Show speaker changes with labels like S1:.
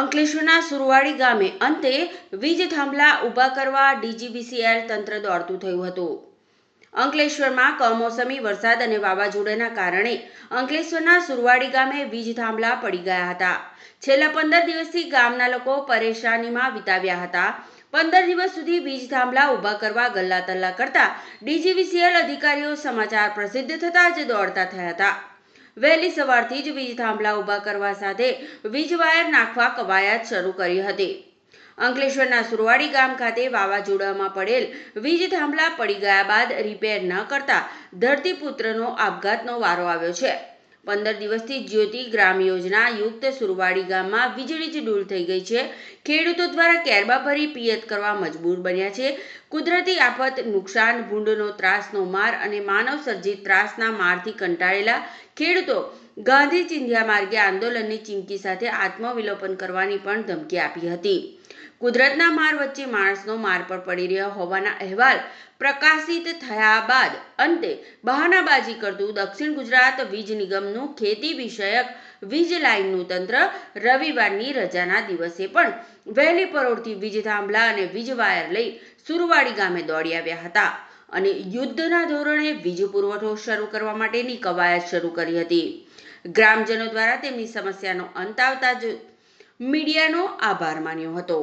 S1: અંકલેશ્વરના સુરવાડી ગામે અંતે વીજ થાંભલા ઊભા કરવા ડીજીવીસીએલ તંત્ર દોડતું થયું હતું. અંકલેશ્વરમાં કમોસમી વરસાદ અને વાવાઝોડાના કારણે અંકલેશ્વરના સુરવાડી ગામે વીજ થાંભલા પડી ગયા હતા. છેલ્લા પંદર દિવસથી ગામના લોકો પરેશાનીમાં વિતાવ્યા હતા. પંદર દિવસ સુધી વીજ થાંભલા ઊભા કરવા ગલ્લા તલ્લા કરતા ડીજીવીસીએલ અધિકારીઓ સમાચાર પ્રસિદ્ધ થતાં જ દોડતા થયા હતા. વહેલી સવારથી જ વીજ થાંભલા ઊભા કરવા સાથે વીજ વાયર નાખવા કવાયત શરૂ કરી હતી. અંકલેશ્વરના સુરવાડી ગામ ખાતે વાવાઝોડામાં પડેલ વીજ થાંભલા પડી ગયા બાદ રિપેર ન કરતા ધરતીપુત્રનો આપઘાતનો વારો આવ્યો છે. પંદર દિવસથી જ્યોતિ ગ્રામ યોજના યુક્ત સુરવાડી ગામમાં વીજળી જ ડૂલ થઈ ગઈ છે. ખેડૂતો દ્વારા કેરબા ભરી પિયત કરવા મજબૂર બન્યા છે. કુદરતી આફત, નુકસાન, ભૂંડનો ત્રાસનો માર અને માનવ સર્જિત ત્રાસના મારથી કંટાળેલા ખેડૂતો ગાંધી ચિંધ્યા માર્ગે આંદોલનની ચીમકી સાથે આત્મવિલોપન કરવાની પણ ધમકી આપી હતી. કુદરતના માર વચ્ચે માણસનો માર પર પડી રહ્યો હોવાના અહેવાલ પ્રકાશિત થયા બાદ અંતે બહાનાબાજી કરતું દક્ષિણ ગુજરાત વીજ નિગમનું ખેતી વિષયક વીજ લાઇનનું તંત્ર રવિવારની રજાના દિવસે પણ વહેલી પરોળથી વીજ થાંભલા અને વીજ વાયર લઈ સુરવાડી ગામે દોડી આવ્યા હતા અને યુદ્ધના ધોરણે વીજ પુરવઠો શરૂ કરવા માટેની કવાયત શરૂ કરી હતી. ગ્રામજનો દ્વારા તેમની સમસ્યાનો અંત આવતા જ મીડિયાનો આભાર માન્યો હતો.